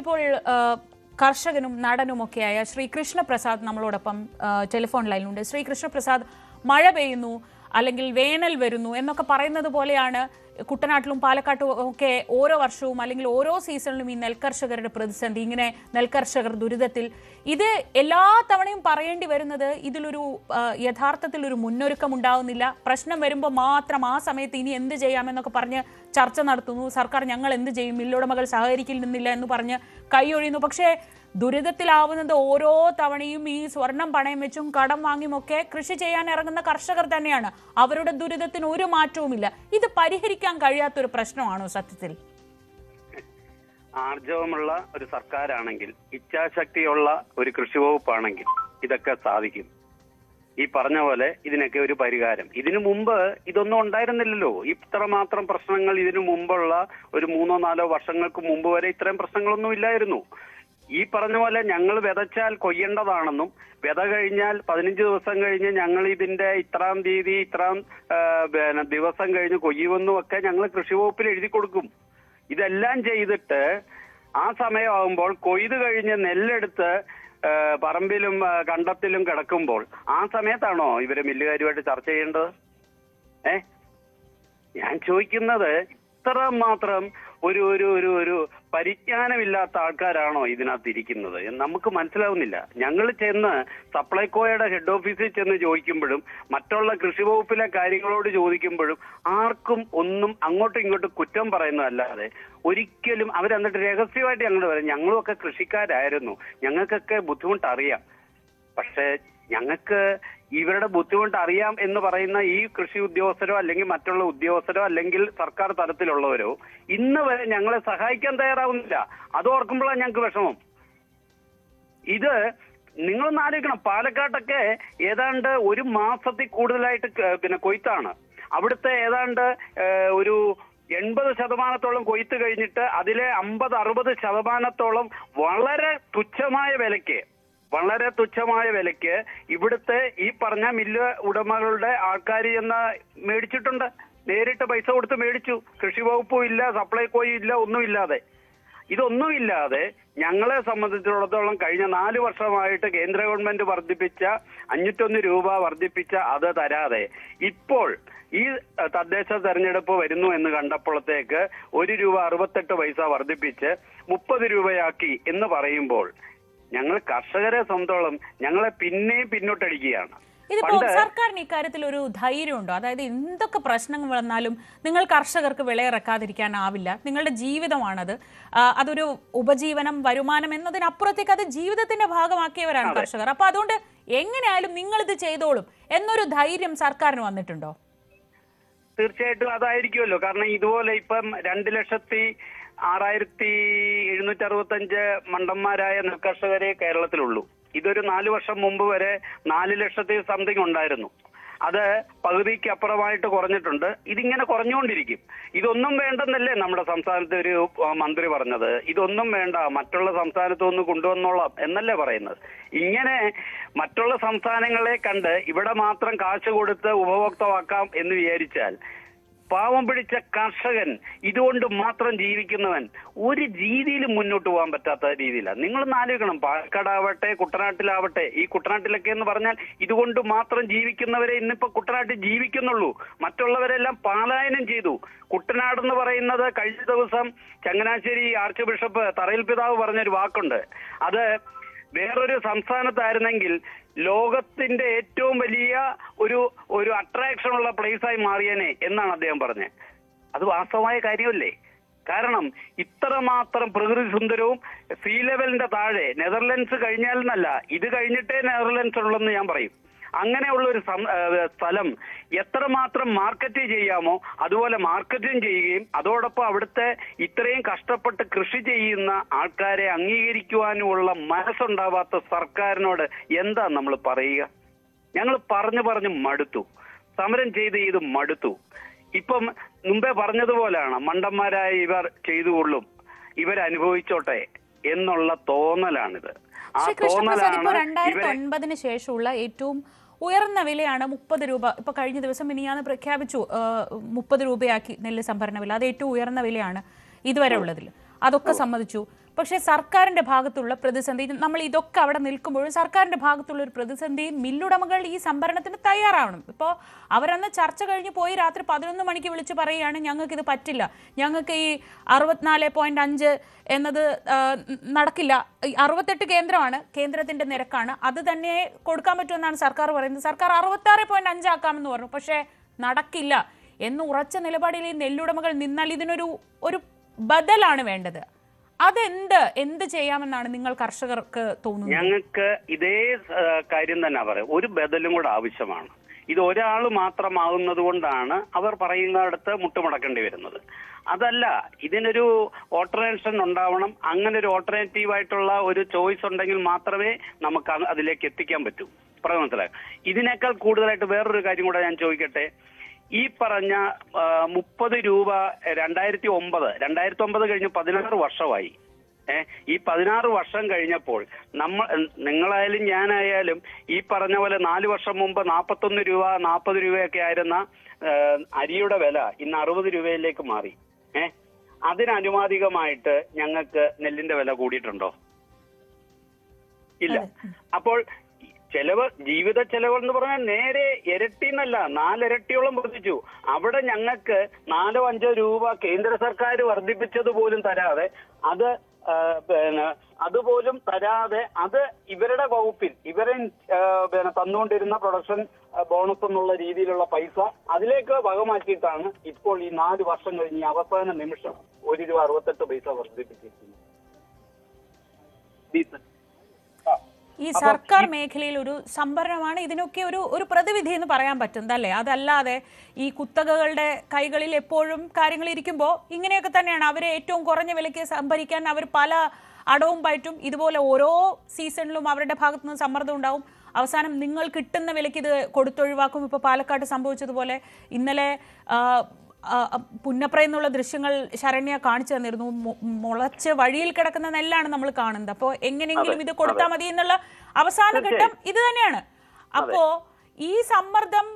ഇപ്പോൾ കർഷകനും നടനുമൊക്കെയായ ശ്രീ കൃഷ്ണപ്രസാദ് നമ്മളോടൊപ്പം ടെലിഫോൺ ലൈനിലുണ്ട്. ശ്രീ കൃഷ്ണപ്രസാദ് മഴ പെയ്യുന്നു അല്ലെങ്കിൽ വേനൽ വരുന്നു എന്നൊക്കെ പറയുന്നത് പോലെയാണ് കുട്ടനാട്ടിലും പാലക്കാട്ടും ഒക്കെ ഓരോ വർഷവും അല്ലെങ്കിൽ ഓരോ സീസണിലും ഈ നെൽകർഷകരുടെ പ്രതിസന്ധി ഇങ്ങനെ നെൽകർഷകർ ദുരിതത്തിൽ. ഇത് എല്ലാ തവണയും പറയേണ്ടി വരുന്നത് ഇതിലൊരു യഥാർത്ഥത്തിൽ ഒരു മുന്നൊരുക്കം ഉണ്ടാവുന്നില്ല. പ്രശ്നം വരുമ്പോൾ മാത്രം ആ സമയത്ത് ഇനി എന്ത് ചെയ്യാമെന്നൊക്കെ പറഞ്ഞ് ചർച്ച നടത്തുന്നു. സർക്കാർ ഞങ്ങൾ എന്ത് ചെയ്യും? മില്ലുടമകൾ സഹകരിക്കില്ല എന്ന് പറഞ്ഞ് കൈയൊഴിയുന്നു പക്ഷേ ദുരിതത്തിലാവുന്നത് ഓരോ തവണയും ഈ സ്വർണം പണയം വെച്ചും കടം വാങ്ങിയുമൊക്കെ കൃഷി ചെയ്യാൻ ഇറങ്ങുന്ന കർഷകർ തന്നെയാണ്. അവരുടെ ദുരിതത്തിന് ഒരു മാറ്റവുമില്ല. ഇത് പരിഹരിക്കാൻ കഴിയാത്തൊരു പ്രശ്നമാണോ സത്യത്തിൽ? ആർജവമുള്ള ഒരു സർക്കാരാണെങ്കിൽ ഇച്ഛാശക്തിയുള്ള ഒരു കൃഷി വകുപ്പാണെങ്കിൽ ഇതൊക്കെ സാധിക്കും. ഈ പറഞ്ഞ പോലെ ഇതിനൊക്കെ ഒരു പരിഹാരം. ഇതിനു മുമ്പ് ഇതൊന്നും ഉണ്ടായിരുന്നില്ലല്ലോ. ഇത്രമാത്രം പ്രശ്നങ്ങൾ ഇതിനു മുമ്പുള്ള ഒരു മൂന്നോ നാലോ വർഷങ്ങൾക്ക് മുമ്പ് വരെ ഇത്രയും പ്രശ്നങ്ങളൊന്നും ഇല്ലായിരുന്നു. ഈ പറഞ്ഞ പോലെ ഞങ്ങൾ വിതച്ചാൽ കൊയ്യേണ്ടതാണെന്നും വിത കഴിഞ്ഞാൽ പതിനഞ്ച് ദിവസം കഴിഞ്ഞ് ഞങ്ങൾ ഇതിന്റെ ഇത്രാം തീയതി ഇത്രാം പിന്നെ ദിവസം കഴിഞ്ഞ് കൊയ്യുമെന്നും ഒക്കെ ഞങ്ങൾ കൃഷി വകുപ്പിൽ എഴുതി കൊടുക്കും. ഇതെല്ലാം ചെയ്തിട്ട് ആ സമയമാകുമ്പോൾ കൊയ്ത് കഴിഞ്ഞ് നെല്ലെടുത്ത് പറമ്പിലും കണ്ടത്തിലും കിടക്കുമ്പോൾ ആ സമയത്താണോ ഇവർ മില്ലുകാരുമായിട്ട് ചർച്ച ചെയ്യേണ്ടത്? ഏ? ഞാൻ ചോദിക്കുന്നത് ഇത്ര മാത്രം ഒരു ഒരു ഒരു ഒരു പരിജ്ഞാനമില്ലാത്ത ആൾക്കാരാണോ ഇതിനകത്ത് ഇരിക്കുന്നത് നമുക്ക് മനസ്സിലാവുന്നില്ല. ഞങ്ങൾ ചെന്ന് സപ്ലൈകോയുടെ ഹെഡ് ഓഫീസിൽ ചെന്ന് ചോദിക്കുമ്പോഴും മറ്റുള്ള കൃഷി വകുപ്പിലെ കാര്യങ്ങളോട് ചോദിക്കുമ്പോഴും ആർക്കും ഒന്നും അങ്ങോട്ടും ഇങ്ങോട്ടും കുറ്റം പറയുന്നതല്ലാതെ ഒരിക്കലും അവരെന്നിട്ട് രഹസ്യമായിട്ട് ഞങ്ങൾ പറയും ഞങ്ങളും ഒക്കെ കൃഷിക്കാരായിരുന്നു. ഞങ്ങൾക്കൊക്കെ ബുദ്ധിമുട്ടറിയാം. പക്ഷേ ഞങ്ങൾക്ക് ഇവരുടെ ബുദ്ധിമുട്ട് അറിയാം എന്ന് പറയുന്ന ഈ കൃഷി ഉദ്യോഗസ്ഥരോ അല്ലെങ്കിൽ മറ്റുള്ള ഉദ്യോഗസ്ഥരോ അല്ലെങ്കിൽ സർക്കാർ തലത്തിലുള്ളവരോ ഇന്ന് വരെ ഞങ്ങളെ സഹായിക്കാൻ തയ്യാറാവുന്നില്ല. അത് ഓർക്കുമ്പോഴാണ് ഞങ്ങൾക്ക് വിഷമം. ഇത് നിങ്ങളൊന്ന് ആലോചിക്കണം. പാലക്കാട്ടൊക്കെ ഏതാണ്ട് ഒരു മാസത്തിൽ കൂടുതലായിട്ട് പിന്നെ കൊയ്ത്താണ്. അവിടുത്തെ ഏതാണ്ട് ഒരു എൺപത് ശതമാനത്തോളം കൊയ്ത്ത് കഴിഞ്ഞിട്ട് അതിലെ അമ്പത് അറുപത് ശതമാനത്തോളം വളരെ തുച്ഛമായ വിലയ്ക്ക് വളരെ തുച്ഛമായ വിലയ്ക്ക് ഇവിടുത്തെ ഈ പറഞ്ഞ മില്ല് ഉടമകളുടെ ആൾക്കാർ എന്ന മേടിച്ചിട്ടുണ്ട്. നേരിട്ട് പൈസ കൊടുത്ത് മേടിച്ചു. കൃഷി വകുപ്പും ഇല്ല സപ്ലൈകോയും ഇല്ല ഒന്നുമില്ലാതെ. ഇതൊന്നുമില്ലാതെ ഞങ്ങളെ സംബന്ധിച്ചിടത്തോളം കഴിഞ്ഞ നാല് വർഷമായിട്ട് കേന്ദ്ര ഗവൺമെന്റ് വർദ്ധിപ്പിച്ച അഞ്ഞൂറ്റൊന്ന് രൂപ വർദ്ധിപ്പിച്ച അത് തരാതെ ഇപ്പോൾ ഈ തദ്ദേശ തെരഞ്ഞെടുപ്പ് വരുന്നു എന്ന് കണ്ടപ്പോഴത്തേക്ക് ഒരു രൂപ അറുപത്തെട്ട് പൈസ വർദ്ധിപ്പിച്ച് മുപ്പത് രൂപയാക്കി എന്ന് പറയുമ്പോൾ ഞങ്ങൾ കർഷകരെ സംബന്ധിച്ചോളം ഞങ്ങളെ പിന്നെയും പിന്നോട്ടടിക്കുകയാണ്. ഇതിപ്പോ സർക്കാരിന് ഇക്കാര്യത്തിൽ ഒരു ധൈര്യമുണ്ടോ? അതായത് എന്തൊക്കെ പ്രശ്നങ്ങൾ വന്നാലും നിങ്ങൾ കർഷകർക്ക് വിളയിറക്കാതിരിക്കാനാവില്ല നിങ്ങളുടെ ജീവിതമാണത്. അതൊരു ഉപജീവനം വരുമാനം എന്നതിനപ്പുറത്തേക്ക് അത് ജീവിതത്തിന്റെ ഭാഗമാക്കിയവരാണ് കർഷകർ. അപ്പൊ അതുകൊണ്ട് എങ്ങനെയായാലും നിങ്ങൾ ഇത് ചെയ്തോളും. എന്നൊരു ധൈര്യം സർക്കാരിന് വന്നിട്ടുണ്ടോ? തീർച്ചയായിട്ടും അതായിരിക്കുമല്ലോ. കാരണം ഇതുപോലെ ഇപ്പം രണ്ട് ലക്ഷത്തി ആറായിരത്തി എഴുന്നൂറ്റി അറുപത്തഞ്ച് മണ്ടന്മാരായ നെൽകർഷകരെ കേരളത്തിലുള്ളൂ. ഇതൊരു നാല് വർഷം മുമ്പ് വരെ നാല് ലക്ഷത്തി സംതിങ് ഉണ്ടായിരുന്നു. അത് പകുതിക്ക് അപ്പുറമായിട്ട് കുറഞ്ഞിട്ടുണ്ട്. ഇതിങ്ങനെ കുറഞ്ഞുകൊണ്ടിരിക്കും. ഇതൊന്നും വേണ്ടെന്നല്ലേ നമ്മുടെ സംസ്ഥാനത്തെ ഒരു മന്ത്രി പറഞ്ഞത്. ഇതൊന്നും വേണ്ട. മറ്റുള്ള സംസ്ഥാനത്ത് ഒന്ന് കൊണ്ടുവന്നോളാം എന്നല്ലേ പറയുന്നത്. ഇങ്ങനെ മറ്റുള്ള സംസ്ഥാനങ്ങളെ കണ്ട് ഇവിടെ മാത്രം കാശ് കൊടുത്ത് ഉപഭോക്തമാക്കാം എന്ന് വിചാരിച്ചാൽ പാവം പിടിച്ച കർഷകൻ ഇതുകൊണ്ട് മാത്രം ജീവിക്കുന്നവൻ ഒരു രീതിയിലും മുന്നോട്ട് പോകാൻ പറ്റാത്ത രീതിയിലാണ്. നിങ്ങളൊന്ന് ആലോചിക്കണം. പാലക്കാടാവട്ടെ കുട്ടനാട്ടിലാവട്ടെ ഈ കുട്ടനാട്ടിലൊക്കെ എന്ന് പറഞ്ഞാൽ ഇതുകൊണ്ട് മാത്രം ജീവിക്കുന്നവരെ ഇന്നിപ്പോ കുട്ടനാട്ടിൽ ജീവിക്കുന്നുള്ളൂ. മറ്റുള്ളവരെല്ലാം പാലായനം ചെയ്തു. കുട്ടനാട് എന്ന് പറയുന്നത് കഴിഞ്ഞ ദിവസം ചങ്ങനാശ്ശേരി ആർച്ച് ബിഷപ്പ് തറയിൽ പിതാവ് പറഞ്ഞൊരു വാക്കുണ്ട്. അത് വേറൊരു സംസ്ഥാനത്തായിരുന്നെങ്കിൽ ലോകത്തിന്റെ ഏറ്റവും വലിയ ഒരു ഒരു അട്രാക്ഷൻ ഉള്ള പ്ലേസ് ആയി മാറിയേനെ എന്നാണ് അദ്ദേഹം പറഞ്ഞത്. അത് വാസ്തവമായ കാര്യമല്ലേ? കാരണം ഇത്രമാത്രം പ്രകൃതി സുന്ദരവും സീ ലെവലിന്റെ താഴെ നെതർലൻഡ്സ് കഴിഞ്ഞാൽ എന്നല്ല ഇത് കഴിഞ്ഞിട്ടേ നെതർലൻഡ്സ് ഉള്ളെന്ന് ഞാൻ പറയും. അങ്ങനെയുള്ള ഒരു സ്ഥലം എത്രമാത്രം മാർക്കറ്റ് ചെയ്യാമോ അതുപോലെ മാർക്കറ്റും ചെയ്യുകയും അതോടൊപ്പം അവിടുത്തെ ഇത്രയും കഷ്ടപ്പെട്ട് കൃഷി ചെയ്യുന്ന ആൾക്കാരെ അംഗീകരിക്കുവാനുമുള്ള മനസ്സുണ്ടാവാത്ത സർക്കാരിനോട് എന്താ നമ്മൾ പറയുക? ഞങ്ങൾ പറഞ്ഞു പറഞ്ഞു മടുത്തു. സമരം ചെയ്ത് ചെയ്ത് മടുത്തു. ഇപ്പം മുമ്പേ പറഞ്ഞതുപോലെയാണ് മണ്ടന്മാരായ ഇവർ ചെയ്തുകൊള്ളും ഇവരനുഭവിച്ചോട്ടെ എന്നുള്ള തോന്നലാണിത്. ശ്രീ കൃഷ്ണപ്രസാദ് ഇപ്പോൾ രണ്ടായിരത്തി ഒൻപതിന് ശേഷമുള്ള ഏറ്റവും ഉയർന്ന വിലയാണ് മുപ്പത് രൂപ. ഇപ്പൊ കഴിഞ്ഞ ദിവസം മിനിയാന്ന് പ്രഖ്യാപിച്ചു മുപ്പത് രൂപയാക്കി നെല്ല് സംഭരണ വില. അത് ഏറ്റവും ഉയർന്ന വിലയാണ് ഇതുവരെ ഉള്ളതിൽ. അതൊക്കെ സമ്മതിച്ചു. പക്ഷേ സർക്കാരിന്റെ ഭാഗത്തുള്ള പ്രതിസന്ധി നമ്മൾ ഇതൊക്കെ അവിടെ നിൽക്കുമ്പോഴും സർക്കാരിന്റെ ഭാഗത്തുള്ള ഒരു പ്രതിസന്ധി മില്ലുടമകൾ ഈ സംഭരണത്തിന് തയ്യാറാവണം. ഇപ്പോൾ അവരന്ന് ചർച്ച കഴിഞ്ഞ് പോയി രാത്രി പതിനൊന്ന് മണിക്ക് വിളിച്ച് പറയുകയാണ് ഇത് പറ്റില്ല. ഞങ്ങൾക്ക് ഈ അറുപത്തിനാല് പോയിന്റ് അഞ്ച് എന്നത് നടക്കില്ല. അറുപത്തെട്ട് കേന്ദ്രമാണ് കേന്ദ്രത്തിന്റെ നിരക്കാണ്. അത് തന്നെ കൊടുക്കാൻ പറ്റുമെന്നാണ് സർക്കാർ പറയുന്നത്. സർക്കാർ അറുപത്താറ് പോയിന്റ് അഞ്ചാക്കാമെന്ന് പറഞ്ഞു. പക്ഷേ നടക്കില്ല. എന്ന് ഉറച്ച നിലപാടിൽ ഈ നെല്ലുടമകൾ നിന്നാൽ ഇതിനൊരു ഒരു ബദലാണ് വേണ്ടത്. അതെന്ത്? എന്ത് ചെയ്യാമെന്നാണ് നിങ്ങൾ കർഷകർക്ക് തോന്നുന്നത്? ഞങ്ങൾക്ക് ഇതേ കാര്യം തന്നെ പറയാം. ഒരു ബദലും കൂടെ ആവശ്യമാണ്. ഇത് ഒരാൾ മാത്രമാകുന്നത് കൊണ്ടാണ് അവർ പറയുന്നിടത്ത് മുട്ടുമടക്കേണ്ടി വരുന്നത്. അതല്ല ഇതിനൊരു ഓൾട്ടർനേഷൻ ഉണ്ടാവണം. അങ്ങനെ ഒരു ഓൾട്ടർനേറ്റീവ് ആയിട്ടുള്ള ഒരു ചോയ്സ് ഉണ്ടെങ്കിൽ മാത്രമേ നമുക്ക് അതിലേക്ക് എത്തിക്കാൻ പറ്റൂ. പറയാൻ മനസ്സിലാക്കാം ഇതിനേക്കാൾ കൂടുതലായിട്ട് വേറൊരു കാര്യം കൂടെ ഞാൻ ചോദിക്കട്ടെ? ഈ പറഞ്ഞ മുപ്പത് രൂപ രണ്ടായിരത്തി ഒമ്പത് രണ്ടായിരത്തി ഒമ്പത് കഴിഞ്ഞ് പതിനാറ് വർഷമായി. ഏഹ് ഈ പതിനാറ് വർഷം കഴിഞ്ഞപ്പോൾ നമ്മൾ നിങ്ങളായാലും ഞാനായാലും ഈ പറഞ്ഞ പോലെ നാല് വർഷം മുമ്പ് നാൽപ്പത്തൊന്ന് രൂപ നാൽപ്പത് രൂപയൊക്കെ ആയിരുന്ന അരിയുടെ വില ഇന്ന് അറുപത് രൂപയിലേക്ക് മാറി. ഏഹ് അതിനനുവാദികമായിട്ട് ഞങ്ങൾക്ക് നെല്ലിന്റെ വില കൂടിയിട്ടുണ്ടോ? ഇല്ല. അപ്പോൾ ചെലവ് ജീവിത ചെലവ് എന്ന് പറഞ്ഞാൽ നേരെ ഇരട്ടി എന്നല്ല നാലിരട്ടിയോളം വർദ്ധിച്ചു. അവിടെ ഞങ്ങൾക്ക് നാലോ അഞ്ചോ രൂപ കേന്ദ്ര സർക്കാർ വർദ്ധിപ്പിച്ചത് പോലും തരാതെ അത് പിന്നെ അതുപോലും തരാതെ അത് ഇവരുടെ വകുപ്പിൽ ഇവരെ പിന്നെ തന്നുകൊണ്ടിരുന്ന പ്രൊഡക്ഷൻ ബോണസ് എന്നുള്ള രീതിയിലുള്ള പൈസ അതിലേക്ക് വകമാക്കിയിട്ടാണ് ഇപ്പോൾ ഈ നാല് വർഷം കഴിഞ്ഞ് അവസാന നിമിഷം ഒരു രൂപ അറുപത്തെട്ട് പൈസ വർദ്ധിപ്പിച്ചിരിക്കുന്നത്. ഈ സർക്കാർ മേഖലയിൽ ഒരു സംഭരണമാണ് ഇതിനൊക്കെ ഒരു ഒരു പ്രതിവിധി എന്ന് പറയാൻ പറ്റുന്നത് അല്ലേ അതല്ലാതെ ഈ കുത്തകകളുടെ കൈകളിൽ എപ്പോഴും കാര്യങ്ങൾ ഇരിക്കുമ്പോൾ ഇങ്ങനെയൊക്കെ തന്നെയാണ് അവരെ ഏറ്റവും കുറഞ്ഞ വിലയ്ക്ക് സംഭരിക്കാൻ അവർ പല അടവും പയറ്റും. ഇതുപോലെ ഓരോ സീസണിലും അവരുടെ ഭാഗത്തു നിന്ന് സമ്മർദ്ദം ഉണ്ടാവും. അവസാനം നിങ്ങൾ കിട്ടുന്ന വിലയ്ക്ക് ഇത് കൊടുത്തൊഴിവാക്കും. ഇപ്പോൾ പാലക്കാട് സംഭവിച്ചതുപോലെ ഇന്നലെ പുന്നപ്ര എന്നുള്ള ദൃശ്യങ്ങൾ ശരണ്യ കാണിച്ചു തന്നിരുന്നു. മുളച്ച് വഴിയിൽ കിടക്കുന്ന നെല്ലാണ് നമ്മൾ കാണുന്നത്. അപ്പോൾ എങ്ങനെയെങ്കിലും ഇത് കൊടുത്താൽ മതി എന്നുള്ള അവസാന ഘട്ടം ഇത് തന്നെയാണ്. അപ്പോ ഈ സമ്മർദ്ദം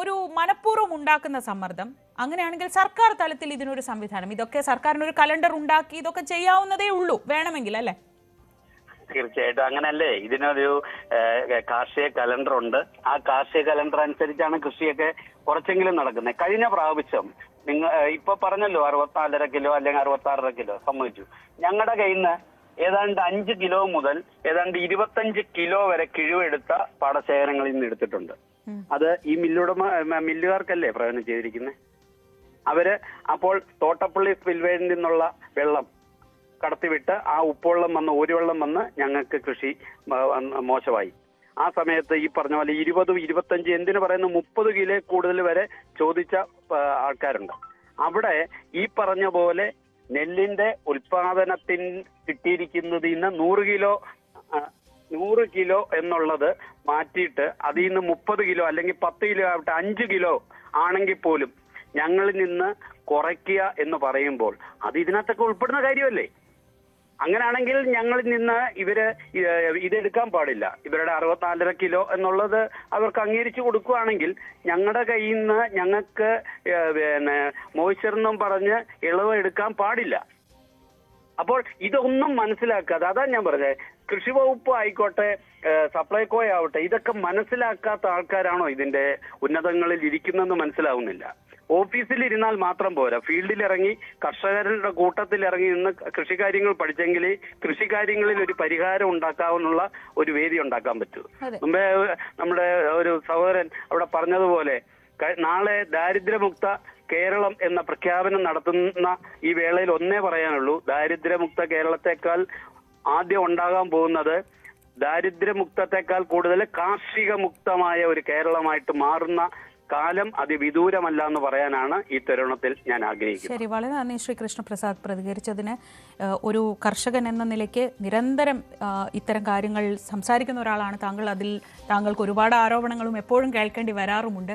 ഒരു മനഃപൂർവം ഉണ്ടാക്കുന്ന സമ്മർദ്ദം. അങ്ങനെയാണെങ്കിൽ സർക്കാർ തലത്തിൽ ഇതിനൊരു സംവിധാനം. ഇതൊക്കെ സർക്കാരിന് ഒരു കലണ്ടർ ഉണ്ടാക്കി ഇതൊക്കെ ചെയ്യാവുന്നതേ ഉള്ളൂ. വേണമെങ്കിൽ അല്ലേ? തീർച്ചയായിട്ടും അങ്ങനല്ലേ. ഇതിനൊരു കാർഷിക കലണ്ടർ ഉണ്ട് ആ കാർഷിക കലണ്ടർ അനുസരിച്ചാണ് കൃഷിയൊക്കെ കുറച്ചെങ്കിലും നടക്കുന്നത്. കഴിഞ്ഞ പ്രാവശ്യം നിങ്ങൾ ഇപ്പൊ പറഞ്ഞല്ലോ അറുപത്തിനാലര കിലോ അല്ലെങ്കിൽ അറുപത്തി ആറര കിലോ സമ്മതിച്ചു. ഞങ്ങളുടെ കയ്യിൽ നിന്ന് ഏതാണ്ട് അഞ്ച് കിലോ മുതൽ ഏതാണ്ട് ഇരുപത്തഞ്ച് കിലോ വരെ കിഴിവെടുത്ത പാടശേഖരങ്ങളിൽ നിന്ന് എടുത്തിട്ടുണ്ട്. അത് ഈ മില്ലുടമ മില്ലുകാർക്കല്ലേ പ്രയോജനം ചെയ്തിരിക്കുന്നത് അവർ അപ്പോൾ തോട്ടപ്പള്ളി സ്പിൽവേയിൽ നിന്നുള്ള വെള്ളം കടത്തിവിട്ട് ആ ഉപ്പുവെള്ളം വന്ന് ഊരുവെള്ളം വന്ന് ഞങ്ങൾക്ക് കൃഷി മോശമായി. ആ സമയത്ത് ഈ പറഞ്ഞ പോലെ ഇരുപതും ഇരുപത്തഞ്ച് എന്തിനു പറയുന്ന? മുപ്പത് കിലോ കൂടുതൽ വരെ ചോദിച്ച ആൾക്കാരുണ്ട്. അവിടെ ഈ പറഞ്ഞ പോലെ നെല്ലിന്റെ ഉൽപാദനത്തിന് കിട്ടിയിരിക്കുന്നതിൽ നിന്ന് നൂറ് കിലോ നൂറ് കിലോ എന്നുള്ളത് മാറ്റിയിട്ട് അതിൽ നിന്ന് മുപ്പത് കിലോ അല്ലെങ്കിൽ പത്ത് കിലോ ആവട്ടെ അഞ്ച് കിലോ ആണെങ്കിൽ പോലും ഞങ്ങളിൽ നിന്ന് കുറയ്ക്കുക എന്ന് പറയുമ്പോൾ അത് ഇതിനകത്തൊക്കെ ഉൾപ്പെടുന്ന കാര്യമല്ലേ? അങ്ങനെയാണെങ്കിൽ ഞങ്ങളിൽ നിന്ന് ഇവർ ഇതെടുക്കാൻ പാടില്ല. ഇവരുടെ അറുപത്തിനാലര കിലോ എന്നുള്ളത് അവർക്ക് അംഗീകരിച്ചു കൊടുക്കുകയാണെങ്കിൽ ഞങ്ങളുടെ കയ്യിൽ നിന്ന് ഞങ്ങൾക്ക് പിന്നെ മോയ്സ്ചർ പറഞ്ഞ് ഇളവ് എടുക്കാൻ പാടില്ല. അപ്പോൾ ഇതൊന്നും മനസ്സിലാക്കാതെ അതാ ഞാൻ പറഞ്ഞത് കൃഷി വകുപ്പ് ആയിക്കോട്ടെ സപ്ലൈകോ ആവട്ടെ ഇതൊക്കെ മനസ്സിലാക്കാത്ത ആൾക്കാരാണോ ഇതിന്റെ ഉന്നതങ്ങളിൽ ഇരിക്കുന്നതെന്ന് മനസ്സിലാവുന്നില്ല. ഓഫീസിൽ ഇരുന്നാൽ മാത്രം പോരാ. ഫീൽഡിൽ ഇറങ്ങി കർഷകരുടെ കൂട്ടത്തിൽ ഇറങ്ങി നിന്ന് കൃഷികാര്യങ്ങൾ പഠിച്ചെങ്കിൽ കൃഷികാര്യങ്ങളിൽ ഒരു പരിഹാരം ഉണ്ടാക്കാവുന്ന ഒരു വേദി ഉണ്ടാക്കാൻ പറ്റൂ. മുമ്പേ നമ്മുടെ ഒരു സഹോദരൻ അവിടെ പറഞ്ഞതുപോലെ നാളെ ദാരിദ്ര്യമുക്ത കേരളം എന്ന പ്രഖ്യാപനം നടത്തുന്ന ഈ വേളയിൽ ഒന്നേ പറയാനുള്ളൂ. ദാരിദ്ര്യമുക്ത കേരളത്തെക്കാൾ ആദ്യം ഉണ്ടാകാൻ പോകുന്നത് ദാരിദ്ര്യമുക്തത്തെക്കാൾ കൂടുതൽ കാർഷിക മുക്തമായ ഒരു കേരളമായിട്ട് മാറുന്ന കാലം അതിവിദൂരമല്ല എന്ന് പറയാനാണ് ഈ തരുണത്തിൽ ഞാൻ ആഗ്രഹിക്കുന്നത്. ശരി വളരെ നന്ദി ശ്രീ കൃഷ്ണപ്രസാദ് പ്രതികരിച്ചതിന്. ഒരു കർഷകൻ എന്ന നിലയ്ക്ക് നിരന്തരം ഇത്തരം കാര്യങ്ങൾ സംസാരിക്കുന്ന ഒരാളാണ് താങ്കൾ. അതിൽ താങ്കൾക്ക് ഒരുപാട് ആരോപണങ്ങളും എപ്പോഴും കേൾക്കേണ്ടി വരാറുമുണ്ട്.